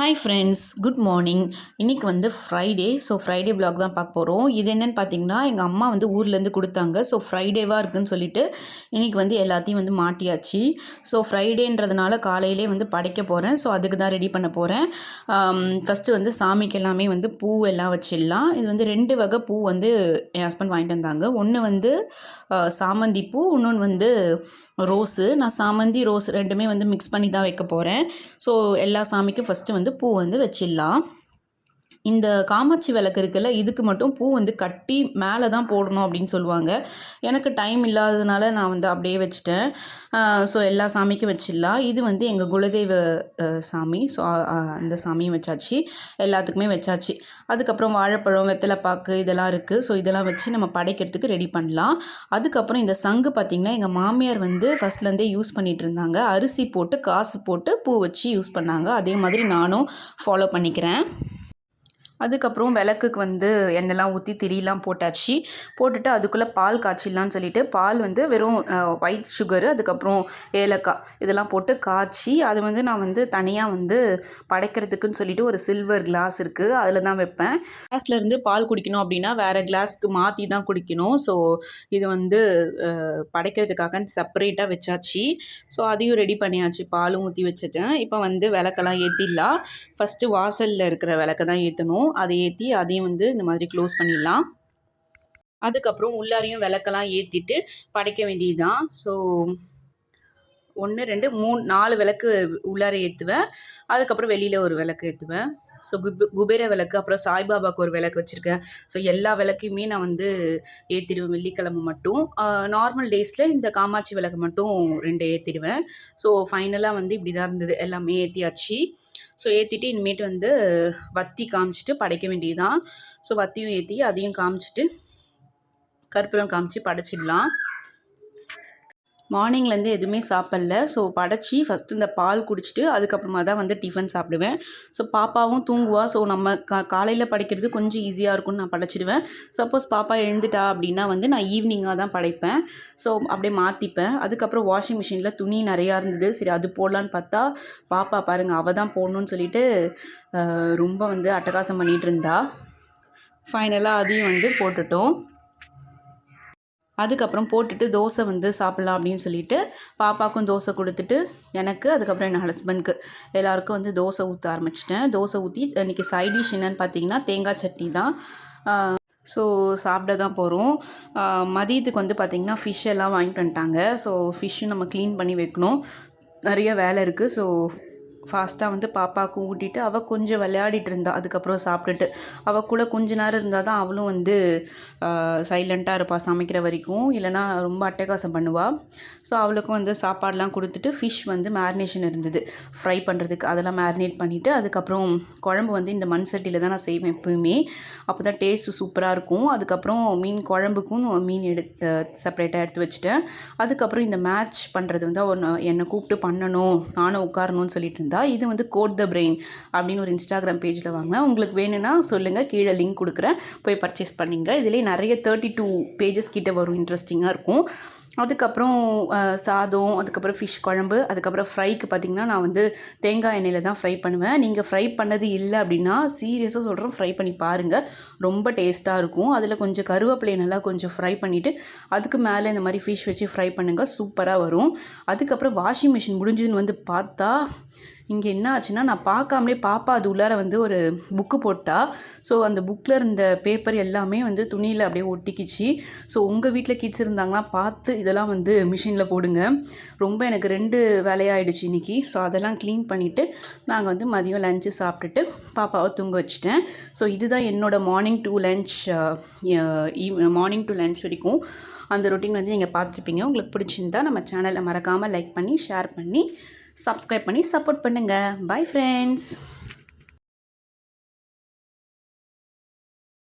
Hi friends good morning இன்றைக்கி வந்து Friday so Friday black தான் பார்க்க போகிறோம் இது என்னென்னு பார்த்தீங்கன்னா எங்கள் அம்மா வந்து ஊர்லேருந்து கொடுத்தாங்க. ஸோ ஃப்ரைடேவாக இருக்குன்னு சொல்லிட்டு இன்றைக்கி வந்து எல்லாத்தையும் வந்து மாட்டியாச்சு. ஸோ ஃப்ரைடேன்றதுனால காலையிலே வந்து படைக்க போகிறேன் ஸோ அதுக்கு தான் ரெடி பண்ண போகிறேன் ஃபஸ்ட்டு um, வந்து சாமிக்கு எல்லாமே வந்து பூ எல்லாம் வச்சிடலாம். இது வந்து ரெண்டு வகை பூ வந்து என் ஹஸ்பண்ட் வாங்கிட்டு வந்தாங்க. ஒன்று வந்து சாமந்தி பூ இன்னொன்று வந்து ரோஸு நான் சாமந்தி ரோஸ் ரெண்டுமே வந்து மிக்ஸ் பண்ணி தான் வைக்க போகிறேன் ஸோ எல்லா சாமிக்கும் ஃபஸ்ட்டு வந்து பூ வந்து வச்சிடலாம். இந்த காமாட்சி விளக்கு இருக்குல்ல இதுக்கு மட்டும் பூ வந்து கட்டி மேலே தான் போடணும் அப்படின்னு சொல்லுவாங்க. எனக்கு டைம் இல்லாததுனால நான் வந்து அப்படியே வச்சுட்டேன். ஸோ எல்லா சாமிக்கும் வச்சிடலாம். இது வந்து எங்கள் குலதெய்வ சாமி. ஸோ அந்த சாமியும் வச்சாச்சு. எல்லாத்துக்குமே வச்சாச்சு. அதுக்கப்புறம் வாழைப்பழம் வெத்தலைப்பாக்கு இதெல்லாம் இருக்குது ஸோ இதெல்லாம் வச்சு நம்ம படைக்கிறதுக்கு ரெடி பண்ணலாம். அதுக்கப்புறம் இந்த சங்கு பார்த்திங்கன்னா எங்கள் மாமியார் வந்து ஃபஸ்ட்லேருந்தே யூஸ் பண்ணிகிட்டு இருந்தாங்க. அரிசி போட்டு காசு போட்டு பூ வச்சு யூஸ் பண்ணாங்க. அதே மாதிரி நானும் ஃபாலோ பண்ணிக்கிறேன். அதுக்கப்புறம் விளக்குக்கு வந்து எண்ணெய்லாம் ஊற்றி திரியெலாம் போட்டாச்சு. போட்டுட்டு அதுக்குள்ளே பால் காய்ச்சிடலான்னு சொல்லிட்டு பால் வந்து வெறும் ஒயிட் சுகரு அதுக்கப்புறம் ஏலக்காய் இதெல்லாம் போட்டு காய்ச்சி அது வந்து நான் வந்து தனியாக வந்து படைக்கிறதுக்குன்னு சொல்லிட்டு ஒரு சில்வர் கிளாஸ் இருக்குது அதில் தான் வைப்பேன். கிளாஸ்லேருந்து பால் குடிக்கணும் அப்படின்னா வேறு கிளாஸ்க்கு மாற்றி தான் குடிக்கணும். ஸோ இது வந்து படைக்கிறதுக்காக செப்பரேட்டாக வச்சாச்சு. ஸோ அதையும் ரெடி பண்ணியாச்சு. பாலும் ஊற்றி வச்சுட்டேன். இப்போ வந்து விளக்கெல்லாம் ஏற்றிடலாம் ஃபஸ்ட்டு வாசலில் இருக்கிற விளக்க தான் ஏற்றணும் அதை ஏற்றி அதையும் வந்து இந்த மாதிரி க்ளோஸ் பண்ணிடலாம். அதுக்கப்புறம் உள்ளாரையும் விளக்கெல்லாம் ஏற்றிட்டு படைக்க வேண்டியதுதான். ஸோ ஒன்று ரெண்டு மூணு நாலு விளக்கு உள்ளார ஏற்றுவேன் அதுக்கப்புறம் வெளியில் ஒரு விளக்கு ஏற்றுவேன் ஸோ குபே குபேர விளக்கு அப்புறம் சாய்பாபாவுக்கு ஒரு விளக்கு வச்சுருக்கேன். ஸோ எல்லா விளக்கையுமே நான் வந்து ஏற்றிடுவேன் வெள்ளிக்கிழமை மட்டும். நார்மல் டேஸில் இந்த காமாட்சி விளக்கு மட்டும் ரெண்டு ஏற்றிடுவேன் ஸோ ஃபைனலாக வந்து இப்படி தான் இருந்தது. எல்லாமே ஏற்றியாச்சு ஸோ ஏற்றிட்டு இனிமேட்டு வந்து வத்தி காமிச்சிட்டு படைக்க வேண்டியதுதான். ஸோ வத்தியும் ஏற்றி அதையும் காமிச்சிட்டு கற்பூரம் காமிச்சு படைச்சிடலாம். மார்னிங்லேருந்து எதுவுமே சாப்பிடல. ஸோ படைச்சி ஃபஸ்ட்டு இந்த பால் குடிச்சிட்டு அதுக்கப்புறமா தான் வந்து டிஃபன் சாப்பிடுவேன். ஸோ பாப்பாவும் தூங்குவா. ஸோ நம்ம கா காலையில் படைக்கிறது கொஞ்சம் ஈஸியாக இருக்கும்னு நான் படைச்சிடுவேன். சப்போஸ் பாப்பா எழுந்துட்டா அப்படின்னா வந்து நான் ஈவினிங்காக தான் படைப்பேன். ஸோ அப்படியே மாற்றிப்பேன் அதுக்கப்புறம் வாஷிங் மிஷினில் துணி நிறையா இருந்தது. சரி அது போடலான்னு பார்த்தா பாப்பா பாருங்கள் அவள் தான் போடணும்னு சொல்லிட்டு ரொம்ப வந்து அட்டகாசம் பண்ணிகிட்டு இருந்தா. ஃபைனலாக அதையும் வந்து போட்டுட்டோம். அதுக்கப்புறம் போட்டுட்டு தோசை வந்து சாப்பிட்லாம் அப்படின்னு சொல்லிட்டு பாப்பாக்கும் தோசை கொடுத்துட்டு எனக்கு அதுக்கப்புறம் என் ஹஸ்பண்ட்க்கு எல்லாருக்கும் வந்து தோசை ஊற்ற ஆரம்பிச்சிட்டேன். தோசை ஊற்றி இன்றைக்கி சைட் டிஷ் பார்த்தீங்கன்னா தேங்காய் சட்னி தான். ஸோ சாப்பிட தான் போகிறோம் மதியத்துக்கு வந்து பார்த்திங்கன்னா ஃபிஷ் எல்லாம் வாங்கிட்டு வந்துட்டாங்க. ஸோ ஃபிஷ்ஷும் நம்ம க்ளீன் பண்ணி வைக்கணும். நிறைய வேலை இருக்குது ஸோ ஃபாஸ்ட்டாக வந்து பாப்பாவுக்கும் ஊட்டிட்டு அவள் கொஞ்சம் விளையாடிட்டு இருந்தாள் அதுக்கப்புறம் சாப்பிட்டுட்டு. அவள் கூட கொஞ்ச நேரம் இருந்தால் தான் அவளும் வந்து சைலண்ட்டாக இருப்பாள் சமைக்கிற வரைக்கும். இல்லைன்னா ரொம்ப அட்டகாசம் பண்ணுவாள் ஸோ அவளுக்கும் வந்து சாப்பாடெலாம் கொடுத்துட்டு ஃபிஷ் வந்து மேரினேஷன் இருந்தது. ஃப்ரை பண்ணுறதுக்கு அதெல்லாம் மேரினேட் பண்ணிவிட்டு அதுக்கப்புறம் குழம்பு வந்து இந்த மண் சட்டியில் தான் நான் செய்வேன் எப்பவுமே அப்போ தான் டேஸ்ட்டு சூப்பராக இருக்கும். அதுக்கப்புறம் மீன் குழம்புக்கும் மீன் எடுத்து செப்பரேட்டாக எடுத்து வச்சுட்டேன். அதுக்கப்புறம் இந்த மேட்ச் பண்ணுறது வந்து அவன் என்னை கூப்பிட்டு பண்ணணும் நானும் உட்காரணும்னு சொல்லிட்டு இருந்தால் இது வந்து கோட் த பிரெயின் அப்படின்னு ஒரு இன்ஸ்டாகிராம் பேஜில் வாங்கினா உங்களுக்கு வேணும்னா சொல்லுங்கள் கீழே லிங்க் கொடுக்குறேன். போய் பர்ச்சேஸ் பண்ணிங்க. இதிலே நிறைய தேர்ட்டி டூ பேஜஸ் கிட்ட வரும். இன்ட்ரெஸ்டிங்காக இருக்கும். அதுக்கப்புறம் சாதம் அதுக்கப்புறம் ஃபிஷ் குழம்பு அதுக்கப்புறம் ஃப்ரைக்கு பார்த்திங்கன்னா நான் வந்து தேங்காய் எண்ணெயில் தான் ஃப்ரை பண்ணுவேன். நீங்கள் ஃப்ரை பண்ணது இல்லை அப்படின்னா சீரியஸாக சொல்கிறோம் ஃப்ரை பண்ணி பாருங்கள் ரொம்ப டேஸ்ட்டாக இருக்கும். அதில் கொஞ்சம் கருவேப்பிலையை நல்லா கொஞ்சம் ஃப்ரை பண்ணிவிட்டு அதுக்கு மேலே இந்த மாதிரி ஃபிஷ் வச்சு ஃப்ரை பண்ணுங்கள் சூப்பராக வரும். அதுக்கப்புறம் வாஷிங் மிஷின் முடிஞ்சதுன்னு வந்து பார்த்தா இங்கே என்ன ஆச்சுன்னா நான் பார்க்காமலே பாப்பா அது உள்ளார வந்து ஒரு புக்கு போட்டா. ஸோ அந்த புக்கில் இருந்த பேப்பர் எல்லாமே வந்து துணியில் அப்படியே ஒட்டிக்கிச்சு. ஸோ உங்கள் வீட்டில் கிட்ஸ் இருந்தாங்கன்னா பார்த்து இதெல்லாம் வந்து மிஷினில் போடுங்க. ரொம்ப எனக்கு ரெண்டு வேலையாயிடுச்சு இன்றைக்கி ஸோ அதெல்லாம் க்ளீன் பண்ணிவிட்டு நாங்கள் வந்து மதியம் லஞ்சு சாப்பிட்டுட்டு பாப்பாவை தூங்க வச்சுட்டேன். ஸோ இதுதான் என்னோடய morning to lunch morning to lunch வரைக்கும். அந்த ரொட்டீன் வந்து நீங்கள் பார்த்துருப்பீங்க. உங்களுக்கு பிடிச்சிருந்தா நம்ம சேனலை மறக்காமல் லைக் பண்ணி ஷேர் பண்ணி சப்ஸ்கிரைப் பண்ணி சப்போர்ட் பண்ணுங்கள் பை ஃப்ரெண்ட்ஸ்